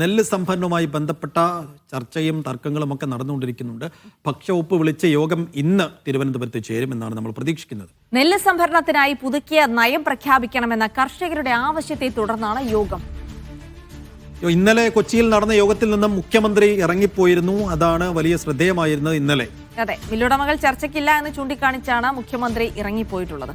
നെല്ല് സംഭരണവുമായി ബന്ധപ്പെട്ട ചർച്ചയും തർക്കങ്ങളും ഒക്കെ നടന്നുകൊണ്ടിരിക്കുന്നുണ്ട്. ഭക്ഷ്യവകുപ്പ് വിളിച്ച യോഗം ഇന്ന് തിരുവനന്തപുരത്ത് ചേരുമെന്നാണ് നമ്മൾ പ്രതീക്ഷിക്കുന്നത്. നെല്ല് സംഭരണത്തിനായി പുതുക്കിയ നയം പ്രഖ്യാപിക്കണമെന്ന കർഷകരുടെ ആവശ്യത്തെ തുടർന്നാണ് യോഗം. ഇന്നലെ കൊച്ചിയിൽ നടന്ന യോഗത്തിൽ നിന്നും മുഖ്യമന്ത്രി ഇറങ്ങിപ്പോയിരുന്നു. അതാണ് വലിയ ശ്രദ്ധേയമായിരുന്നത് ഇന്നലെ. അതെ മില്ലുടമകൾ ചർച്ചയ്ക്കില്ല എന്ന് ചൂണ്ടിക്കാണിച്ചാണ് മുഖ്യമന്ത്രി ഇറങ്ങിപ്പോയിട്ടുള്ളത്.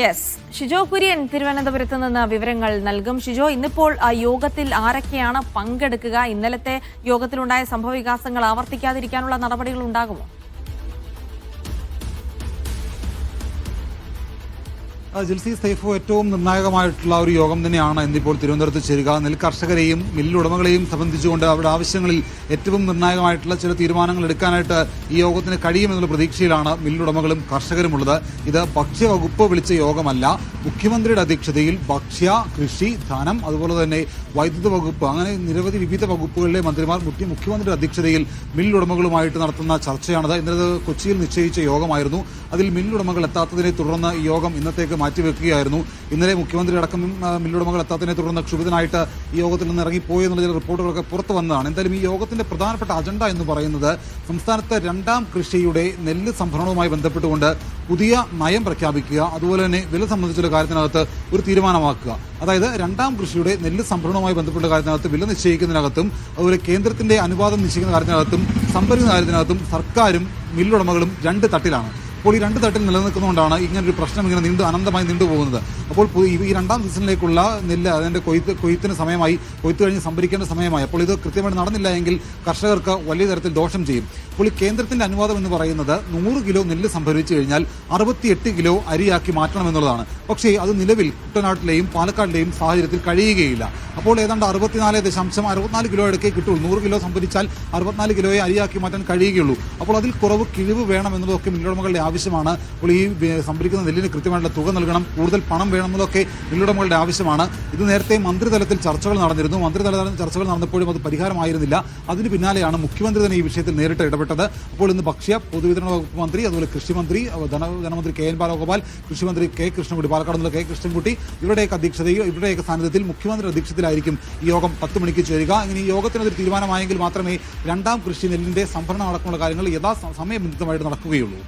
യെസ് ഷിജോ കുര്യൻ തിരുവനന്തപുരത്ത് നിന്ന് വിവരങ്ങൾ നൽകും. ഷിജോ ഇന്നിപ്പോൾ ആ യോഗത്തിൽ ആരൊക്കെയാണ് പങ്കെടുക്കുക? ഇന്നലത്തെ യോഗത്തിലുണ്ടായ സംഭവവികാസങ്ങൾ ആവർത്തിക്കാതിരിക്കാനുള്ള നടപടികൾ ഉണ്ടാകുമോ? ജിൽസി സൈഫോ ഏറ്റവും നിർണായകമായിട്ടുള്ള ഒരു യോഗം തന്നെയാണ് ഇന്നിപ്പോൾ തിരുവനന്തപുരത്ത് ചേരുക. നെൽ കർഷകരെയും മില്ലുടമകളെയും സംബന്ധിച്ചുകൊണ്ട് അവരുടെ ആവശ്യങ്ങളിൽ ഏറ്റവും നിർണായകമായിട്ടുള്ള ചില തീരുമാനങ്ങൾ എടുക്കാനായിട്ട് ഈ യോഗത്തിന് കഴിയുമെന്നുള്ള പ്രതീക്ഷയിലാണ് മില്ലുടമകളും കർഷകരുമുള്ളത് ഇത് ഭക്ഷ്യവകുപ്പ് വിളിച്ച യോഗമല്ല. മുഖ്യമന്ത്രിയുടെ അധ്യക്ഷതയിൽ ഭക്ഷ്യ കൃഷി ധനം അതുപോലെ തന്നെ വൈദ്യുത വകുപ്പ് അങ്ങനെ നിരവധി വിവിധ വകുപ്പുകളിലെ മന്ത്രിമാർ മുഖ്യ- മുഖ്യമന്ത്രിയുടെ അധ്യക്ഷതയിൽ മില്ലുടമകളുമായിട്ട് നടത്തുന്ന ചർച്ചയാണത്. ഇന്നലെ കൊച്ചിയിൽ നിശ്ചയിച്ച യോഗമായിരുന്നു. അതിൽ മില്ലുടമകൾ എത്താത്തതിനെ തുടർന്ന് ഈ യോഗം ഇന്നത്തേക്ക് മാറ്റിവെക്കുകയായിരുന്നു. ഇന്നലെ മുഖ്യമന്ത്രി അടക്കം മില്ലുടമകൾ എത്താത്തതിനെ തുടർന്ന് ക്ഷുഭിതനായിട്ട് ഈ യോഗത്തിൽ നിന്ന് ഇറങ്ങിപ്പോയി എന്നുള്ള ചില റിപ്പോർട്ടുകളൊക്കെ പുറത്തു വന്നതാണ്. എന്തായാലും ഈ യോഗത്തിന്റെ പ്രധാനപ്പെട്ട അജണ്ട എന്ന് പറയുന്നത് സംസ്ഥാനത്തെ രണ്ടാം കൃഷിയുടെ നെല്ല് സംഭരണവുമായി ബന്ധപ്പെട്ടുകൊണ്ട് പുതിയ നയം പ്രഖ്യാപിക്കുക അതുപോലെ തന്നെ വില സംബന്ധിച്ചുള്ള കാര്യത്തിനകത്ത് ഒരു തീരുമാനമാക്കുക. അതായത് രണ്ടാം കൃഷിയുടെ നെല്ല് സംഭരണവുമായി ബന്ധപ്പെട്ട കാര്യത്തിനകത്ത് വില നിശ്ചയിക്കുന്നതിനകത്തും അതുപോലെ കേന്ദ്രത്തിന്റെ അനുവാദം നിശ്ചയിക്കുന്ന കാര്യത്തിനകത്തും സംഭരിക്കുന്ന കാര്യത്തിനകത്തും സർക്കാരും മില്ലുടമകളും രണ്ട് തട്ടിലാണ്. അപ്പോൾ ഈ രണ്ട് തട്ടിൽ നിലനിൽക്കുന്നതുകൊണ്ടാണ് ഇങ്ങനെ ഒരു പ്രശ്നം ഇങ്ങനെ നീണ്ടു അനന്തമായി നീണ്ടുപോകുന്നത് അപ്പോൾ ഈ- രണ്ടാം സീസണിലേക്കുള്ള നെല്ല് അതിന്റെ കൊയ്ത്ത് കൊയ്ത്തിന് സമയമായി കൊയ്ത്ത് കഴിഞ്ഞ് സംഭരിക്കേണ്ട സമയമായി. അപ്പോൾ ഇത് കൃത്യമായിട്ട് നടന്നില്ല എങ്കിൽ കർഷകർക്ക് വലിയ തരത്തിൽ ദോഷം ചെയ്യും. ഈ കേന്ദ്രത്തിന്റെ അനുവാദം എന്ന് പറയുന്നത് നൂറ് കിലോ നെല്ല് സംഭരിച്ചു കഴിഞ്ഞാൽ അറുപത്തിയെട്ട് കിലോ അരിയാക്കി മാറ്റണം എന്നുള്ളതാണ് പക്ഷേ അത് നിലവിൽ കുട്ടനാട്ടിലെയും പാലക്കാടിലെയും സാഹചര്യത്തിൽ കഴിയുകയില്ല. അപ്പോൾ ഏതാണ്ട് അറുപത്തിനാല് ദശാംശം അറുപത്തിനാല് കിലോ എടുക്കേ കിട്ടുള്ളൂ. നൂറ് കിലോ സംഭരിച്ചാൽ അറുപത്തിനാല് കിലോയെ അരിയാക്കി മാറ്റാൻ കഴിയുകയുള്ളൂ. അപ്പോൾ അതിൽ കുറവ് കിഴിവ് വേണം എന്നതൊക്കെ മില്ലുടമകളുടെ ആവശ്യമാണ്. അപ്പോൾ ഈ സംഭരിക്കുന്ന നെല്ലിന് കൃത്യമായിട്ടുള്ള തുക നൽകണം. കൂടുതൽ പണം വേണം എന്നതൊക്കെ മില്ലുടമകളുടെ ആവശ്യമാണ്. ഇത് നേരത്തെ മന്ത്രിതലത്തിൽ ചർച്ചകൾ നടന്നിരുന്നു. മന്ത്രിതലത്തിൽ ചർച്ചകൾ നടന്നപ്പോഴും അത് പരിഹാരമായിരുന്നില്ല. അതിന് പിന്നാലെയാണ് മുഖ്യമന്ത്രി തന്നെ ഈ വിഷയത്തിൽ നേരിട്ട് ഇടപെട്ടത്. അപ്പോൾ ഇന്ന് ഭക്ഷ്യ പൊതുവിതരണ വകുപ്പ് മന്ത്രി അതുപോലെ കൃഷിമന്ത്രി മന്ത്രി ധന ധനമന്ത്രി കെ എൻ ബാലഗോപാൽ കൃഷിമന്ത്രി കെ കൃഷ്ണൻകുട്ടി പാലക്കാട് നിന്നുള്ള കെ കൃഷ്ണൻകുട്ടി ഇവരുടെയൊക്കെ അധ്യക്ഷതയിൽ ഇവരുടെയൊക്കെ സാന്നിധ്യത്തിൽ മുഖ്യമന്ത്രിയുടെ അധ്യക്ഷത്തിലായിരിക്കും ഈ യോഗം പത്ത് മണിക്ക് ചേരുക. ഇനി യോഗത്തിനൊരു തീരുമാനമായെങ്കിൽ മാത്രമേ രണ്ടാം കൃഷി നെല്ലിന്റെ സംഭരണം അടക്കമുള്ള കാര്യങ്ങൾ യഥാ സമയബന്ധിതമായിട്ട് നടക്കുകയുള്ളൂ.